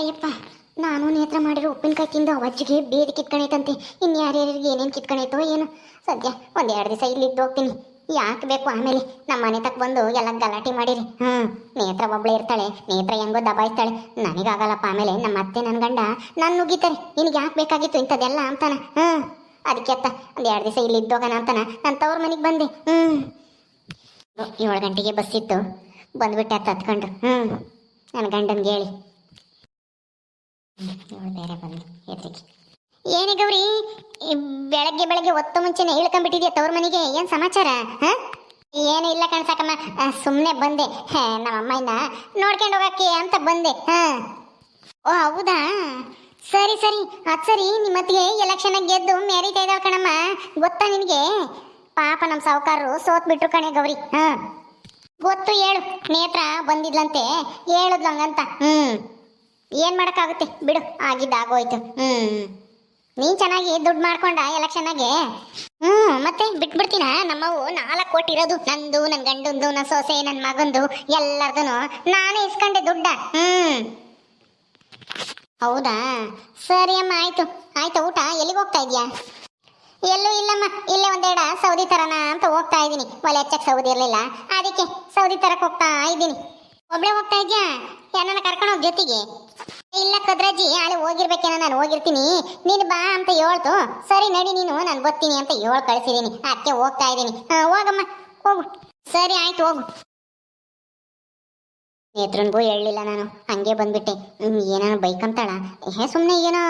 ಅಯ್ಯಪ್ಪ, ನಾನು ನೇತ್ರ ಮಾಡಿರೋ ಉಪ್ಪಿನಕಾಯಿ ತಿಂದ ಅಜ್ಜಿಗೆ ಬೇರೆ ಕಿತ್ಕೊಂಡೈತಂತೆ ಇನ್ನು ಯಾರ್ಯಾರಿಗೆ ಏನೇನು ಕಿತ್ಕೊಂಡೈತೋ ಏನು. ಸದ್ಯ ಒಂದೆರಡು ದಿವಸ ಇಲ್ಲಿದ್ದು ಹೋಗ್ತೀನಿ. ಯಾಕೆ ಬೇಕು ಆಮೇಲೆ ನಮ್ಮ ಮನೆ ತಕ್ಕ ಬಂದು ಎಲ್ಲ ಗಲಾಟೆ ಮಾಡಿರಿ. ಹ್ಞೂ ನೇತ್ರ ಒಬ್ಬಳು ಇರ್ತಾಳೆ, ನೇತ್ರ ಹೆಂಗೋ ದಬಾಯಿಸ್ತಾಳೆ. ನನಗಾಗಲ್ಲಪ್ಪ ಆಮೇಲೆ ನಮ್ಮ ಅತ್ತೆ ನನ್ನ ಗಂಡ ನಾನು ನುಗ್ಗಿತಾರೆ ನಿನಗೆ ಯಾಕೆ ಬೇಕಾಗಿತ್ತು ಇಂಥದ್ದೆಲ್ಲ ಅಂತಾನೆ. ಹ್ಞೂ ಅದಕ್ಕೆ ಅತ್ತ ಒಂದು ಎರಡು ದಿವಸ ಇಲ್ಲಿ ಇದ್ದೋಗೋಣ ಅಂತಾನ. ನಾನು ತವ್ರ ಮನೆಗೆ ಬಂದೆ. ಹ್ಞೂ ಏಳು ಗಂಟೆಗೆ ಬಸ್ ಇತ್ತು. ಬಂದ್ಬಿಟ್ಟೆ ಅತ್ತ ಹತ್ಕೊಂಡು ಹ್ಞೂ ನನ್ನ ಗಂಡನ್ಗೆ ಹೇಳಿ. ಇವಳು ಬೇರೆ ಬಂದು. ಏನೇ ಗೌರಿ ಬೆಳಗ್ಗೆ ಬೆಳಗ್ಗೆ ಒತ್ತ ಮುಂಚೆನೆ ಇಳ್ಕೊಂಡ್ಬಿಟ್ಟಿದ್ಯಾ ತವ್ರ ಮನೆಗೆ? ಏನು ಸಮಾಚಾರ, ಹಾಂ? ಏನು ಇಲ್ಲ ಕಣ್ಸಕಮ್ಮ ಸುಮ್ಮನೆ ಬಂದೆ. ನಮ್ಮ ಅಮ್ಮಯ್ಯನ ನೋಡ್ಕೊಂಡು ಹೋಗಕ್ಕೆ ಅಂತ ಬಂದೆ. ಹಾಂ. ಓ, ಹೌದಾ? ಸರಿ ಸರಿ. ಅದು ಸರಿ, ನಿಮ್ಮತ್ತಿಗೆ ಎಲೆಕ್ಷನ್ ಗೆದ್ದು ಮ್ಯಾರಿತಾ ಇದ್ದಾವ ಕಣಮ್ಮ. ಗೊತ್ತಾ ನಿನಗೆ? ಪಾಪ ನಮ್ಮ ಸಾವುಕಾರರು ಸೋತ್ ಬಿಟ್ರು ಕಣೆ ಗೌರಿ. ಹಾಂ. ಗೊತ್ತು ಹೇಳು. ನೇತ್ರ ಬಂದಿದ್ಲಂತೆ. ಹೇಳಿದ್ಲು ಹ್ಞೂ ಏನ್ ಮಾಡೋಕ್ಕಾಗುತ್ತೆ? ಬಿಡು, ಆಗಿದ್ದು ಆಗೋಯ್ತು. ಹ್ಞೂ ನೀನು ಚೆನ್ನಾಗಿ ದುಡ್ಡು ಮಾಡ್ಕೊಂಡ ಎಲೆಕ್ಷನ್ನಾಗೆ? ಹ್ಞೂ ಮತ್ತೆ ಬಿಟ್ಬಿಡ್ತೀನ? ನಮ್ಮವು ನಾಲ್ಕು ಕೋಟಿ ಇರೋದು, ನಂದು ನನ್ನ ಗಂಡಂದು ನನ್ನ ಸೊಸೆ ನನ್ನ ಮಗಂದು ಎಲ್ಲರದು ನಾನೇ ಇಸ್ಕೊಂಡೆ ದುಡ್ಡ. ಹ್ಞೂ ಹೌದಾ? ಸರಿ ಅಮ್ಮ, ಆಯಿತು. ಆಯ್ತು ಊಟ? ಎಲ್ಲಿಗೆ ಹೋಗ್ತಾ ಇದೀಯಾ? ಎಲ್ಲೂ ಇಲ್ಲಮ್ಮ. ಇಲ್ಲೇ ಒಂದೆಡ ಸೌದಿ ತರನ ಅಂತ ಹೋಗ್ತಾ ಇದ್ದೀನಿ. ಒಲೆ ಹೆಚ್ಚಕ್ಕೆ ಸೌದಿ ಇರಲಿಲ್ಲ. ಅದಕ್ಕೆ ಸೌದಿ ತರಕ್ಕೆ ಹೋಗ್ತಾ ಇದ್ದೀನಿ. ಒಬ್ಳೆ ಹೋಗ್ತಾ ಇದ್ಯಾ? ಯಾರನ್ನ ಕರ್ಕೊಂಡು ಹೋಗಿ ಜೊತೆಗೆ? ಇಲ್ಲ ಕದ್ರಜ್ಜಿ, ಆಳೆ ಹೋಗಿರ್ಬೇಕೇನೋ, ನಾನು ಹೋಗಿರ್ತೀನಿ. ನೀನು ಬಾ ಅಂತ ಹೇಳ್ತು. ಸರಿ ನಡಿ ನೀನು, ನಾನು ಬರ್ತೀನಿ ಅಂತ ಹೇಳ್ ಕಳಿಸಿದ್ದೀನಿ ಅದಕ್ಕೆ ಹೋಗ್ತಾ ಇದ್ದೀನಿ. ಹೋಗಮ್ಮ, ಹೋಗು. ಸರಿ, ಆಯ್ತು, ಹೋಗು. ನೇತ್ರನ್ಗೂ ಹೇಳಲಿಲ್ಲ ನಾನು. ಹಂಗೆ ಬಂದ್ಬಿಟ್ಟೆ. ಏನಾನು ಏನಾನ ಬೈಕಂತಾಳ? ಏ ಸುಮ್ಮನೆ ಏನೋ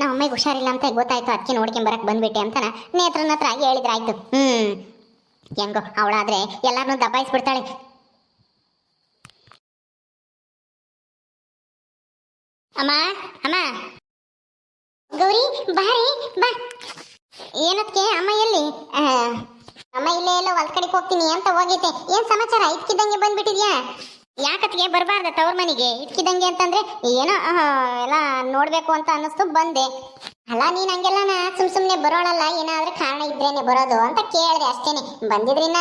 ನಮ್ಮ ಅಮ್ಮಗೆ ಹುಷಾರಿಲ್ಲ ಅಂತ ಗೊತ್ತಾಯ್ತು. ಅದಕ್ಕೆ ನೋಡ್ಕೊಂಬರಕ್ ಬಂದ್ಬಿಟ್ಟೆ ಅಂತಾನ ನೇತ್ರನ ಹತ್ರ ಹೇಳಿದ್ರೆ ಹ್ಮ್. ಹೆಂಗೋ, ಅವಳಾದ್ರೆ ಎಲ್ಲಾರನ್ನೂ ದಬಾಯಿಸ್ಬಿಡ್ತಾಳೆ. ಅಮ್ಮ ಅಮ್ಮ. ಗೌರಿ, ಬಾರಿ, ಬಾ. ಏನಕ್ಕೆ ಅಮ್ಮ ಎಲ್ಲಿ? ಅಮ್ಮ ಇಲ್ಲೇ ಎಲ್ಲ ಹೊಲ್ ಕಡೆಗೆ ಹೋಗ್ತೀನಿ ಅಂತ ಹೋಗೈತೆ ಏನ್ ಸಮಾಚಾರ? ಇದ್ಕಿದ್ದಂಗೆ ಬಂದ್ಬಿಟ್ಟಿದ್ಯಾ? ಯಾಕತ್ಗೆ ಬರಬಾರ್ದ ತವ್ರ ಮನೆಗೆ? ಇಟ್ಕಿದಂಗೆ ಅಂತಂದ್ರೆ, ಏನೋ ಎಲ್ಲ ನೋಡ್ಬೇಕು ಅಂತ ಅನ್ನಿಸ್ತು, ಬಂದೆ. ಅಲ್ಲ, ನೀನ್ ಹಂಗೆಲ್ಲ ಸುಮ್ ಸುಮ್ನೆ ಬರೋಳಲ್ಲ, ಏನಾದ್ರೂ ಕಾರಣ ಇದ್ರೇನೆ ಬರೋದು ಅಂತ ಕೇಳಿದೆ ಅಷ್ಟೇನೆ. ಬಂದಿದ್ರಿಂದ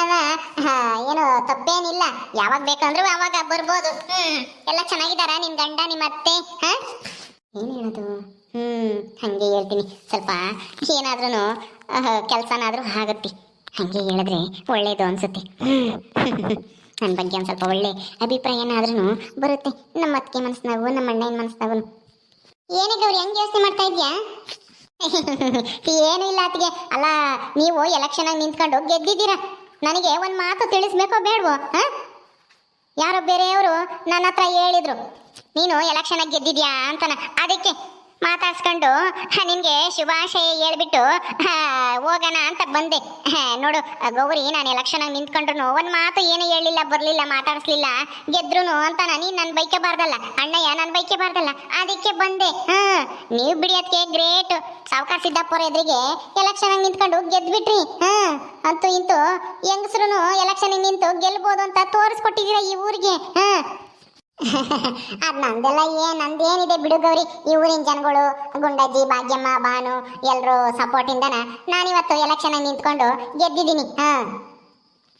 ಏನು ತಪ್ಪೇನಿಲ್ಲ. ಯಾವಾಗ ಬೇಕಂದ್ರೂ ಅವಾಗ ಬರ್ಬೋದು. ಹ್ಮ್, ಎಲ್ಲ ಚೆನ್ನಾಗಿದಾರ ನಿನ್ ಗಂಡ, ನಿಮ್ಮ ಅತ್ತೆ, ಹಾ? ಏನ್ ಹೇಳೋದು? ಹ್ಮ್, ಹಂಗೆ ಹೇಳ್ತೀನಿ. ಸ್ವಲ್ಪ ಏನಾದ್ರೂ ಕೆಲಸನಾದ್ರೂ ಆಗತ್ತೆ. ಹಂಗೆ ಹೇಳಿದ್ರೆ ಒಳ್ಳೇದು ಅನ್ಸುತ್ತೆ. ನನ್ನ ಬಗ್ಗೆ ಒಂದು ಸ್ವಲ್ಪ ಒಳ್ಳೆ ಅಭಿಪ್ರಾಯ ಏನಾದ್ರೂ ಬರುತ್ತೆ. ನಮ್ಮ ಅತ್ತಿಗೆ ಮನಸ್ಸಿನಾಗೂ ನಮ್ಮ ಅಣ್ಣನ ಮನಸ್ಸಿನಾಗೂ ಏನೇ ಗೌರಿ ಹೆಂಗೆ ಯೋಚನೆ ಮಾಡ್ತಾ ಇದ್ಯಾ? ಏನು ಇಲ್ಲ ಅತ್ತಿಗೆ. ಅಲ್ಲ, ನೀವು ಎಲೆಕ್ಷನ್ ಆಗಿ ನಿಂತ್ಕೊಂಡು ಗೆದ್ದಿದ್ದೀರಾ? ನನಗೆ ಒಂದು ಮಾತು ತಿಳಿಸ್ಬೇಕೋ ಬೇಡವೋ, ಹಾ? ಯಾರೋ ಬೇರೆಯವರು ನನ್ನ ಹತ್ರ ಹೇಳಿದ್ರು. ನೀನು ಎಲೆಕ್ಷನ್ ಆಗಿ ಗೆದ್ದಿದ್ಯಾ ಅಂತನ. ಅದಕ್ಕೆ ಮಾತಾಡ್ಸ್ಕೊಂಡು ನಿನ್ಗೆ ಶುಭಾಶಯ ಹೇಳ್ಬಿಟ್ಟು ಹೋಗೋಣ ಅಂತ ಬಂದೆ. ನೋಡು, ಗೌರಿ, ನಾನು ಎಲೆಕ್ಷನ್ ಆಗಿ ನಿಂತ್ಕೊಂಡ್ರು ಒಂದ್ ಮಾತು ಏನು ಹೇಳಿಲ್ಲ, ಬರ್ಲಿಲ್ಲ, ಮಾತಾಡಿಸ್ಲಿಲ್ಲ ಗೆದ್ರು ಅಂತ ನೀನ್ ನನ್ ಬೈಕಬಾರ್ದಲ್ಲ ಅಣ್ಣಯ್ಯ ನನ್ ಬೈಕಬಾರ್ದಲ್ಲ ಅದಕ್ಕೆ ಬಂದೆ. ಹ್ಮ್ ನೀವು ಬಿಡಿಯೋದಕ್ಕೆ ಗ್ರೇಟ್. ಸಾವುಕಾರ ಸಿದ್ದಾಪುರ ಎದುರಿಗೆ ಎಲೆಕ್ಷನ್ ಆಗಿ ನಿಂತ್ಕೊಂಡು ಗೆದ್ಬಿಟ್ರಿ. ಹ್ಮ್ ಅಂತೂ ಇಂತೂ ಹೆಂಗಸ್ರು ಎಲೆಕ್ಷನ್ ನಿಂತು ಗೆಲ್ಬೋದು ಅಂತ ತೋರಿಸ್ಕೊಟ್ಟಿದ್ದೀರಾ ಈ ಊರಿಗೆ. ಹ ಅದ್ ನಂದೆಲ್ಲ ಏನ್ ನಂದೇನಿದೆ ಬಿಡು ಗೌರಿ. ಈ ಊರಿನ ಜನಗಳು, ಗುಂಡಜ್ಜಿ, ಭಾಗ್ಯಮ್ಮ ಬಾನು ಎಲ್ಲರೂ ಸಪೋರ್ಟ್ ಇಂದನ ನಾನಿವತ್ತು ಎಲೆಕ್ಷನ್ ನಿಂತ್ಕೊಂಡು ಗೆದ್ದಿದ್ದೀನಿ. ಹಾ.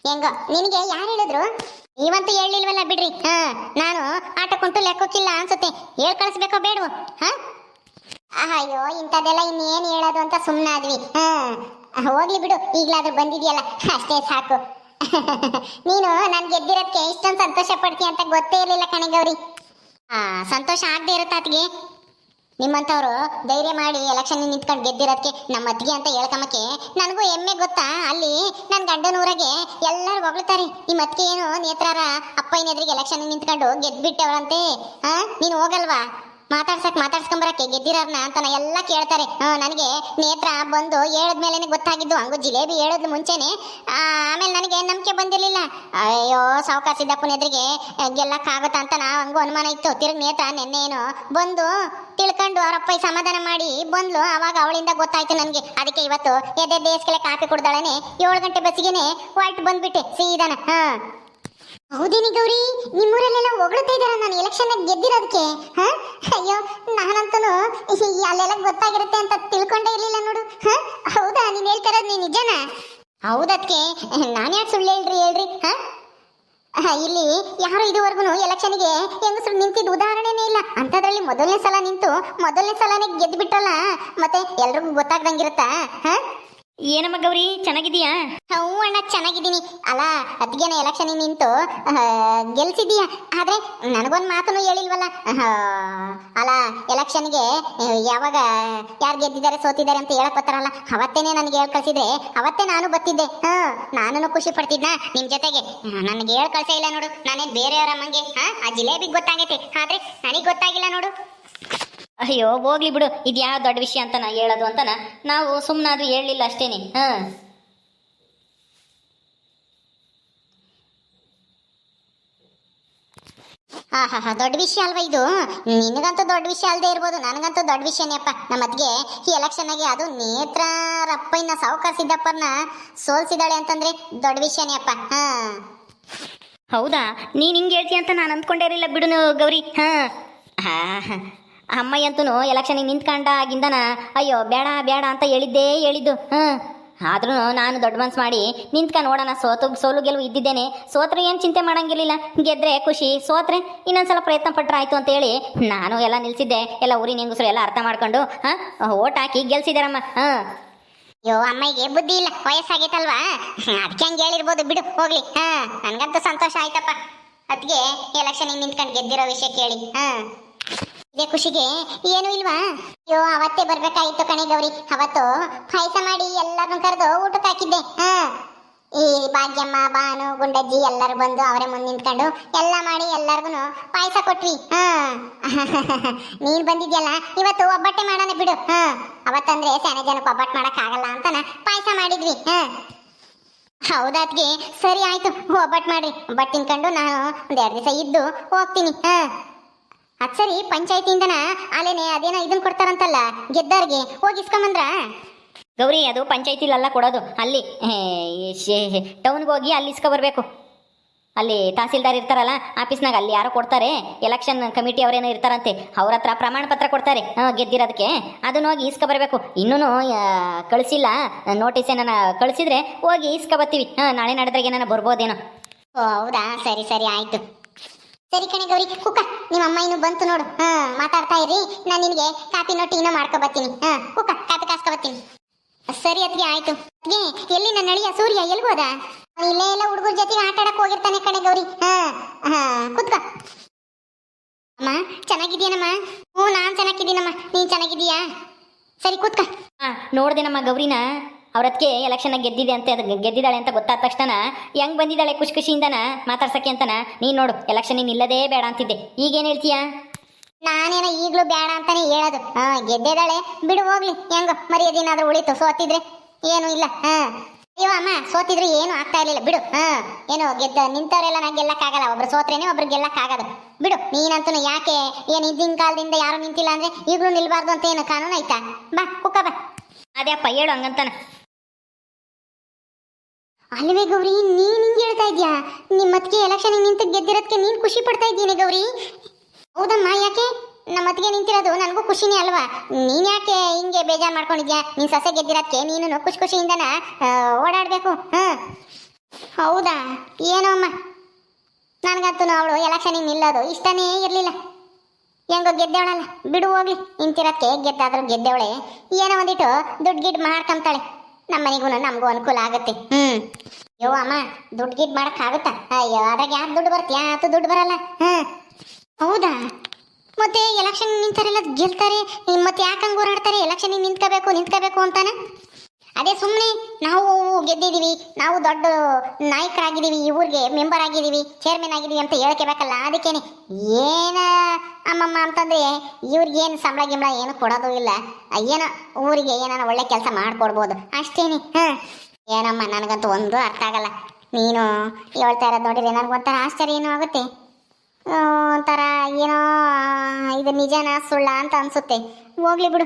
ಹೆಂಗೋ, ನಿನಗೆ ಯಾರು ಹೇಳಿದ್ರು? ನೀವಂತೂ ಹೇಳಿಲ್ವಲ್ಲ ಬಿಡ್ರಿ. ಹಾ. ನಾನು ಆಟ ಕುಂಟು ಲೆಕ್ಕಕ್ಕಿಲ್ಲ ಅನ್ಸುತ್ತೆ. ಹೇಳ್ ಕಳಿಸ್ಬೇಕೋ ಬೇಡವು? ಹಾ? ಅಯ್ಯೋ, ಇಂಥದ್ದೆಲ್ಲ ಇನ್ನೇನು ಹೇಳೋದು ಅಂತ ಸುಮ್ಮನಾದ್ವಿ ಹಾ. ಹೋಗ್ಲಿ ಬಿಡು, ಈಗಲಾದ್ರೂ ಬಂದಿದೆಯಲ್ಲ. ಅಷ್ಟೇ ಸಾಕು. ನೀನು ನಾನು ಗೆದ್ದಿರೋದಕ್ಕೆ ಇಷ್ಟೊಂದು ಸಂತೋಷ ಪಡ್ತೀಯ ಅಂತ ಗೊತ್ತೇ ಇರಲಿಲ್ಲ ಕಣೆ ಗೌರಿ. ಆ, ಸಂತೋಷ ಆಗದೆ ಇರುತ್ತೆ ಅತ್ಗೆ ನಿಮ್ಮಂಥವ್ರು ಧೈರ್ಯ ಮಾಡಿ ಎಲೆಕ್ಷನ್ ನಿಂತ್ಕೊಂಡು ಗೆದ್ದಿರೋದಕ್ಕೆ ನಮ್ಮ ಅತ್ತಿಗೆ ಅಂತ ಹೇಳ್ಕಮಕ್ಕೆ ನನಗೂ ಹೆಮ್ಮೆ ಗೊತ್ತಾ? ಅಲ್ಲಿ ನನ್ನ ಗಂಡನೂರಾಗೆ ಎಲ್ಲರೂ ಹೊಗಳ್ತಾರೆ. ನಿಮ್ಮ ಅತ್ತಿಗೆ ಏನು ನೇತ್ರಾರ ಅಪ್ಪಯ್ಯನ ಎದುರಿಗೆ ಎಲೆಕ್ಷನ್ ನಿಂತ್ಕೊಂಡು ಗೆದ್ಬಿಟ್ಟವರಂತೆ. ಹಾ ನೀನು ಹೋಗಲ್ವಾ? ಮಾತಾಡ್ಸಕ್ ಮಾತಾಡ್ಸ್ಕೊಂಬರಕ್ಕೆ ಗೆದ್ದಿರೋರ್ನ ಅಂತ ಎಲ್ಲ ಕೇಳ್ತಾರೆ. ನನಗೆ ನೇತ್ರ ಬಂದು ಹೇಳಿದ್ಮೇಲೆ ಗೊತ್ತಾಗಿದ್ದು, ಹಂಗು ಜಿಲೇಬಿ ಹೇಳೋದ್ ಮುಂಚೆನೆ. ಆಮೇಲೆ ನನಗೆ ನಂಬಿಕೆ ಬಂದಿರಲಿಲ್ಲ. ಅಯ್ಯೋ ಸಾವುಕಾರ ಸಿದ್ದಪ್ಪನ ಎದುರಿಗೆ ಗೆಲ್ಲಕ್ಕಾಗತ್ತಾ ಅಂತ ನಾವು ಹಂಗೂ ಅನುಮಾನ ಇತ್ತು. ತಿರುಗಿ ನೇತ್ರ ನೆನ್ನೆ ಏನು ಬಂದು ತಿಳ್ಕೊಂಡು ಅವರಪ್ಪ ಸಮಾಧಾನ ಮಾಡಿ ಬಂದ್ಲು. ಅವಾಗ ಅವಳಿಂದ ಗೊತ್ತಾಯ್ತು ನನಗೆ. ಅದಕ್ಕೆ ಇವತ್ತು ಎದೆ ದೇಶಕ್ಕೆ ಕಾಫಿ ಕುಡ್ದಾಳನೆ ಏಳು ಗಂಟೆ ಬಸ್ಸಿಗೆನೆ ಹೊರಟು ಬಂದ್ಬಿಟ್ಟೆ ಸೀದಾನ. ಹಾ. ಹೌದೇನಿ ಗೌರಿ? ನಿಮ್ಮೂರಲ್ಲೆಲ್ಲ ಹೊಗಳ್ತಾ ಇದಾರ ನಾನು ಎಲೆಕ್ಷನ್ ಗೆದ್ದಿರೋದಕ್ಕೆ ಅಯ್ಯೋ ನಾನಂತೂ ಅಲ್ಲೆಲ್ಲ ಗೊತ್ತಾಗಿರುತ್ತೆ ಅಂತ ತಿಳ್ಕೊಂಡೇ ಇರ್ಲಿಲ್ಲ ನೋಡು. ಹೌದಾ? ನೀನ್ ಹೇಳ್ತಾ ನೀನ್ ನಿಜನಾ? ಹೌದಕ್ಕೆ ನಾನು ಯಾಕೆ ಸುಳ್ಳು ಹೇಳ್ರಿ ಹೇಳ್ರಿ, ಹಾ? ಇಲ್ಲಿ ಯಾರು ಇದುವರೆಗೂ ಎಲೆಕ್ಷನ್ಗೆ ಹೆಂಗಸರು ನಿಂತಿದ್ದು ಉದಾಹರಣೆನೇ ಇಲ್ಲ. ಅಂಥದ್ರಲ್ಲಿ ಮೊದಲನೇ ಸಲ ನಿಂತು ಮೊದಲನೇ ಸಲನೇ ಗೆದ್ದುಬಿಟ್ರಲ್ಲ ಮತ್ತೆ ಎಲ್ರಿಗೂ ಗೊತ್ತಾಗ್ದಂಗಿರುತ್ತಾ? ಹಾ? ಏನಮ್ಮ ಗೌರಿ ಚೆನ್ನಾಗಿದೀಯಾ ಹ್ಞೂ ಅಣ್ಣ, ಚೆನ್ನಾಗಿದ್ದೀನಿ. ಅಲ್ಲ ಅದಕ್ಕೇನ ಎಲೆಕ್ಷನ್ ನಿಂತು ಗೆಲ್ಸಿದೀಯ ಆದ್ರೆ ನನಗೊಂದು ಮಾತನ್ನು ಹೇಳಿಲ್ವಲ್ಲ? ಅಲ್ಲ ಎಲೆಕ್ಷನ್ಗೆ ಯಾವಾಗ, ಯಾರು ಗೆದ್ದಿದ್ದಾರೆ, ಸೋತಿದ್ದಾರೆ ಅಂತ ಹೇಳಕ್ ಬರ್ತಾರಲ್ಲ? ಅವತ್ತೇನೆ ನನಗೆ ಹೇಳಿ ಕಳ್ಸಿದ್ರೆ, ಅವತ್ತೇ ನಾನು ಬತ್ತಿದ್ದೆ ಹಾ ನಾನು ಖುಷಿ ಪಡ್ತಿದ್ನ? ನಿಮ್ ಜೊತೆಗೆ. ನನಗೆ ಹೇಳಿ ಕಳ್ಸೇ ಇಲ್ಲ ನೋಡು. ನಾನೇನ್ ಬೇರೆಯವರ ಅಮ್ಮಂಗೆ, ಹಾ, ಆ ಜಿಲೇಬಿಗೆ ಗೊತ್ತಾಗೈತೆ. ಆದ್ರೆ ನನಗೆ ಗೊತ್ತಾಗಿಲ್ಲ ನೋಡು. ಅಯ್ಯೋ ಹೋಗ್ಲಿ ಬಿಡು. ಇದು ಯಾವ ದೊಡ್ಡ ವಿಷಯ ಅಂತ ನಾ ಹೇಳೋದು ಅಂತನ? ನಾವು ಸುಮ್ಮನಾದ್ರೂ ಹೇಳಲಿಲ್ಲ ಅಷ್ಟೇನೆ. ಹಾಂ. ಹಾ ಹಾ ಹಾ ದೊಡ್ಡ ವಿಷಯ ಅಲ್ವಾ ಇದು? ನಿನಗಂತೂ ದೊಡ್ಡ ವಿಷಯ ಅಲ್ಲದೆ ಇರ್ಬೋದು. ನನಗಂತೂ ದೊಡ್ಡ ವಿಷಯನೇಪ್ಪ ನಮ್ಮ ಅದ್ಗೆ ಈ ಎಲೆಕ್ಷನ್ ಆಗಿ ಅದು ನೇತ್ರ ರಪ್ಪಯ್ಯನ ಸಾವುಕಾರ ಸಿದ್ದಪ್ಪನ ಸೋಲ್ಸಿದಾಳೆ ಅಂತಂದ್ರೆ ದೊಡ್ಡ ವಿಷಯನೇಪ್ಪ ಹಾ. ಹೌದಾ? ನೀನು ಹಿಂಗೆ ಹೇಳ್ತೀಯ ಅಂತ ನಾನು ಅಂದ್ಕೊಂಡೇ ಇರಲಿಲ್ಲ. ಬಿಡು ಗೌರಿ. ಹಾ ಹಾಂ. ಅಮ್ಮಯ್ಯ ಅಂತೂ ಎಲೆಕ್ಷನಿಗೆ ನಿಂತ್ಕೊಂಡ ಆಗಿಂದನ ಅಯ್ಯೋ ಬೇಡ ಬೇಡ ಅಂತ ಹೇಳಿದ್ದೇ ಹೇಳಿದ್ದು. ಹ್ಞೂ ಆದ್ರೂ ನಾನು ದೊಡ್ಡ ಮನ್ಸು ಮಾಡಿ ನಿಂತ್ಕ ನೋಡೋಣ, ಸೋತು, ಸೋಲು ಗೆಲುವು ಇದ್ದಿದ್ದೇನೆ. ಸೋತ್ರೆ ಏನು ಚಿಂತೆ ಮಾಡಂಗಿರ್ಲಿಲ್ಲ. ಗೆದ್ರೆ ಖುಷಿ, ಸೋತ್ರೆ ಇನ್ನೊಂದ್ಸಲ ಪ್ರಯತ್ನ ಪಟ್ಟರೆ ಆಯ್ತು ಅಂತೇಳಿ ನಾನು ಎಲ್ಲ ನಿಲ್ಸಿದ್ದೆ. ಎಲ್ಲ ಊರಿನ ಹೆಂಗಸರು ಎಲ್ಲ ಅರ್ಥ ಮಾಡ್ಕೊಂಡು, ಹಾಂ, ಓಟ್ ಹಾಕಿ ಗೆಲ್ಸಿದಾರಮ್ಮ. ಹಾಂ. ಅಯ್ಯೋ ಅಮ್ಮಗೆ ಬುದ್ಧಿ ಇಲ್ಲ. ವಯಸ್ಸಾಗೈತಲ್ವಾ? ಅದಕ್ಕೆ ಹಂಗೆ ಹೇಳಿರ್ಬೋದು. ಬಿಡು, ಹೋಗ್ಲಿ. ಹಾ, ನನಗಂತೂ ಸಂತೋಷ ಆಯ್ತಪ್ಪ. ಅದಕ್ಕೆ ಎಲೆಕ್ಷನಿಗೆ ನಿಂತ್ಕೊಂಡು ಗೆದ್ದಿರೋ ವಿಷಯ ಕೇಳಿ. ಹಾ. ಇದೇ ಖುಷಿಗೆ ಏನು ಇಲ್ವಾ? ಅಯ್ಯೋ, ಅವತ್ತೇ ಬರ್ಬೇಕಾಯ್ತು ಕಣೆ ಗೌರಿ. ಅವತ್ತು ಪಾಯಸ ಮಾಡಿ ಎಲ್ಲರನ್ನು ಕರೆದು ಊಟಕ್ಕೆ ಹಾಕಿದ್ದೆ. ಹಾ. ಈ ಭಾಗ್ಯಮ್ಮ ಬಾನು ಗುಂಡಜ್ಜಿ ಎಲ್ಲರೂ ಬಂದು ಅವರೇ ಮುಂದೆ ನಿಂತ್ಕೊಂಡು ಎಲ್ಲ ಮಾಡಿ ಎಲ್ಲರಿಗೂ ಪಾಯಸ ಕೊಟ್ವಿ. ಹಾ. ನೀನ್ ಬಂದಿದ್ಯಲ್ಲ, ಇವತ್ತು ಒಬ್ಬಟ್ಟೆ ಮಾಡೋಣ ಬಿಡು. ಹಾ. ಅವತ್ತಂದ್ರೆ ಸಣ್ಣ ಜನಕ್ಕೆ ಒಬ್ಬಟ್ಟು ಮಾಡಕ್ ಆಗಲ್ಲ ಅಂತನ ಪಾಯಸ ಮಾಡಿದ್ವಿ. ಹಾ. ಹೌದಾದ್ಗೆ ಸರಿ ಆಯ್ತು, ಒಬ್ಬಟ್ಟು ಮಾಡ್ರಿ. ಒಬ್ಬಟ್ಟು ತಿನ್ಕೊಂಡು ನಾನು ಒಂದ್ ಎರಡು ದಿವಸ ಇದ್ದು ಹೋಗ್ತೀನಿ. ಹಾ. ಅದ್ ಸರಿ ಪಂಚಾಯತಿಯಿಂದನ ಅಲ್ಲೇನೆ ಅದೇನೋ ಇದನ್ನ ಕೊಡ್ತಾರಂತಲ್ಲ ಗೆದ್ದವ್ರಿಗೆ ಹೋಗಿ ಇಸ್ಕೊಂಬಂದ್ರ? ಗೌರಿ ಅದು ಪಂಚಾಯತಿಲೆಲ್ಲ ಕೊಡೋದು ಅಲ್ಲಿ ಟೌನ್ಗೆ ಹೋಗಿ ಅಲ್ಲಿ ಇಸ್ಕೊಬರ್ಬೇಕು. ಅಲ್ಲಿ ತಹಸೀಲ್ದಾರ್ ಇರ್ತಾರಲ್ಲ ಆಫೀಸ್ನಾಗ ಅಲ್ಲಿ ಯಾರೋ ಕೊಡ್ತಾರೆ ಎಲೆಕ್ಷನ್ ಕಮಿಟಿ ಅವರೇನೋ ಇರ್ತಾರಂತೆ ಅವ್ರ ಹತ್ರ ಪ್ರಮಾಣ ಪತ್ರ ಕೊಡ್ತಾರೆ ಹಾಂ ಗೆದ್ದಿರೋದಕ್ಕೆ ಅದನ್ನ ಹೋಗಿ ಇಸ್ಕೊಬರ್ಬೇಕು. ಇನ್ನೂ ಕಳಿಸಿಲ್ಲ ನೋಟಿಸ್ ಏನಾನ ಕಳಿಸಿದ್ರೆ ಹೋಗಿ ಇಸ್ಕೊಬತ್ತೀವಿ ಹಾಂ ನಾಳೆ ನಡೆದ್ರಾಗ ಏನಾನ ಬರ್ಬೋದೇನೋ. ಓ ಹೌದಾ? ಸರಿ ಸರಿ ಆಯ್ತು. ಸರಿ ಕಣೆ ಗೌರಿ ಕುಕ್ಕ ನಿಮ್ಮ ಅಮ್ಮ ಇನ್ನು ಬಂತು ನೋಡು. ಹಾ, ಮಾತಾಡ್ತಾ ಇರಿ. ನಾನು ನಿನಗೆ ಕಾಪಿ ನೋ ಟೀನೋ ಮಾಡ್ಕೊ ಬರ್ತೀನಿ ಹಾ ಕುಕ್ಕ ಕಾಪಿ ಕಾಸ್ಕೊ ಬರ್ತೀನಿ ಸರಿ ಅದ್ಗೆ ಆಯ್ತು. ಅದ್ಗೆ ಎಲ್ಲಿ ನನ್ನ ಅಳಿಯ ಸೂರ್ಯ? ಎಲ್ಗೋದ ಇಲ್ಲೇ ಎಲ್ಲ ಹುಡುಗರ ಜೊತೆಗೆ ಆಟ ಆಡಕ್ ಹೋಗಿರ್ತಾನೆ ಕಣೆ ಗೌರಿ. ಹಾ ಹಾ, ಕುತ್ಕ. ಅಮ್ಮ ಚೆನ್ನಾಗಿದ್ಯಾನಮ್ಮ ಹ್ಞೂ, ನಾನು ಚೆನ್ನಾಗಿದ್ದೀನಮ್ಮ. ನೀನ್ ಚೆನ್ನಾಗಿದ್ದೀಯಾ? ಸರಿ, ಕೂತ್ಕ. ಹಾ, ನೋಡಿದೆ ನಮ್ಮ ಗೌರಿನ. ಅವ್ರದಕ್ಕೆ ಎಲೆಕ್ಷನ್ ಗೆದ್ದಿದೆ ಅಂತ ಗೆದ್ದಿದ್ದಾಳೆ ಅಂತ ಗೊತ್ತಾದ ತಕ್ಷಣ ಹೆಂಗ್ ಬಂದಿದ್ದಾಳೆ ಖುಷಿ ಖುಷಿಯಿಂದನ ಮಾತಾಡ್ಸಕ್ಕೆ ಅಂತನ? ನೀನ್ ನೋಡು ಎಲೆಕ್ಷನ್ ಇಲ್ಲದೇ ಬೇಡ ಅಂತಿದ್ದೆ. ಈಗೇನು ಹೇಳ್ತೀಯಾ? ನಾನೇನೋ ಈಗ್ಲೂ ಬೇಡ ಅಂತಾನೆ ಹೇಳೋದು. ಹಾ ಗೆದ್ದೆದಾಳೆ ಬಿಡು ಹೋಗ್ಲಿ. ಹೆಂಗ ಮರ್ಯಾದಿನಾದ್ರೂ ಉಳಿತು ಸೋತಿದ್ರೆ? ಏನು ಇಲ್ಲ ಹಾ. ಅಯ್ಯೋ ಅಮ್ಮ ಸೋತಿದ್ರು ಏನು ಆಗ್ತಾ ಇರ್ಲಿಲ್ಲ. ಬಿಡು ಹಾ. ಏನು ಗೆದ್ದ ನಿಂತವರೆಲ್ಲ ನಾ ಗೆಲ್ಲಕ್ಕಾಗಲ್ಲ. ಒಬ್ರು ಸೋತ್ರೇನೆ ಒಬ್ರು ಗೆಲ್ಲಕ್ಕಾಗದು. ಬಿಡು ನೀನಂತೂ ಯಾಕೆ ಏನು ಇದ್ದಿನ ಕಾಲದಿಂದ ಯಾರು ನಿಂತಿಲ್ಲ ಅಂದ್ರೆ ಈಗಲೂ ನಿಲ್ಬಾರ್ದು ಅಂತ ಏನು ಕಾನೂನು ಆಯ್ತಾ ಬಾ ಕುಕ್ಕ ಬಾ. ಅದೇ ಅಪ್ಪ ಹೇಳು ಹಂಗಂತಾನ. ಅಲ್ವೇ ಗೌರಿ, ನೀನ್ ಹಿಂಗೆ ಹೇಳ್ತಾ ಇದ್ಯಾ? ನಿಮ್ಮ ಅತ್ತಿಗೆ ಎಲೆಕ್ಷನ್ ನಿಂತು ಗೆದ್ದಿರೋದಕ್ಕೆ ನೀನ್ ಖುಷಿ ಪಡ್ತಾ ಇದ್ದೀನಿ ಗೌರಿ? ಹೌದಮ್ಮ, ಯಾಕೆ? ನಮ್ಮ ಅತ್ತಿಗೆ ನಿಂತಿರೋದು ನನಗೂ ಖುಷಿನೇ ಅಲ್ವಾ? ನೀನ್ ಯಾಕೆ ಹಿಂಗೆ ಬೇಜಾರು ಮಾಡ್ಕೊಂಡಿದ್ಯಾ? ನೀನ್ ಸೊಸೆ ಗೆದ್ದಿರೋದಕ್ಕೆ ನೀನು ಖುಷಿ ಖುಷಿಯಿಂದನ ಓಡಾಡ್ಬೇಕು ಹಾ ಹೌದಾ? ಏನೋ ಅಮ್ಮ. ನನಗಂತೂ ಅವಳು ಎಲೆಕ್ಷನಿಗೆ ನಿಲ್ಲೋದು ಇಷ್ಟನೇ ಇರಲಿಲ್ಲ. ಹೆಂಗೋ ಗೆದ್ದವಳಲ್ಲ. ಬಿಡು ಹೋಗ್ಲಿ. ನಿಂತಿರೋಕ್ಕೆ ಗೆದ್ದಾದ್ರೂ ಗೆದ್ದೇವಳೆ. ಏನೋ ಒಂದಿಟ್ಟು ದುಡ್ಡು ಗಿಡ್ ಮಾಡ್ಕೊಂತಾಳೆ ನಮ್ಮನೆಗೂ ನಮಗೂ ಅನುಕೂಲ ಆಗುತ್ತೆ. ಹ್ಮ್. ಅಯ್ಯೋ ಅಮ್ಮ ದುಡ್ಡು ಗಿಡ್ ಮಾಡಕ್ ಆಗುತ್ತಾ? ಅಯ್ಯೋ ಅದ್ರಾಗ ಯಾಕೆ ದುಡ್ಡು ಬರುತ್ತೆ ಯಾತು ದುಡ್ಡು ಬರಲ್ಲ. ಹ್ಮ್ ಹೌದಾ? ಮತ್ತೆ ಎಲೆಕ್ಷನ್ ನಿಂತಾರೆಲ್ಲ ಗೆಲ್ತಾರೆ? ಮತ್ತೆ ಯಾಕೆ ಹಂಗೆ ಓಡಾಡ್ತಾರೆ ಎಲೆಕ್ಷನ್ ನಿಂತ್ಕೋಬೇಕು ನಿಂತ್ಕೋಬೇಕು ಅಂತಾನೆ? ಅದೇ ಸುಮ್ಮನೆ ನಾವು ಗೆದ್ದಿದ್ದೀವಿ, ನಾವು ದೊಡ್ಡ ನಾಯಕರಾಗಿದ್ದೀವಿ, ಈ ಊರಿಗೆ ಮೆಂಬರ್ ಆಗಿದ್ದೀವಿ ಚೇರ್ಮನ್ ಆಗಿದ್ದೀವಿ ಅಂತ ಹೇಳ್ಕೋಬೇಕಲ್ಲ ಅದಕ್ಕೇನೆ ಏನು ಅಮ್ಮಮ್ಮ ಅಂತಂದ್ರೆ ಇವ್ರಿಗೆ ಏನು ಸಂಬಳ ಗಿಂಬಳ ಏನು ಕೊಡೋದು ಇಲ್ಲ. ಏನೋ ಊರಿಗೆ ಏನಾನ ಒಳ್ಳೆ ಕೆಲಸ ಮಾಡ್ಕೊಡ್ಬೋದು. ಅಷ್ಟೇನೆ. ಹಾಂ. ಏನಮ್ಮ, ನನಗಂತೂ ಒಂದು ಅರ್ಥ ಆಗಲ್ಲ. ನೀನು ಹೇಳ್ತಾ ಇರೋದು ನೋಡಿದ್ರೆ ನನಗೊಂಥರ ಆಶ್ಚರ್ಯ ಏನೋ ಆಗುತ್ತೆ. ಒಂಥರ ಏನೋ ಇದು ನಿಜನಾ ಸುಳ್ಳ ಅಂತ ಅನ್ಸುತ್ತೆ. ಹೋಗ್ಲಿ ಬಿಡು.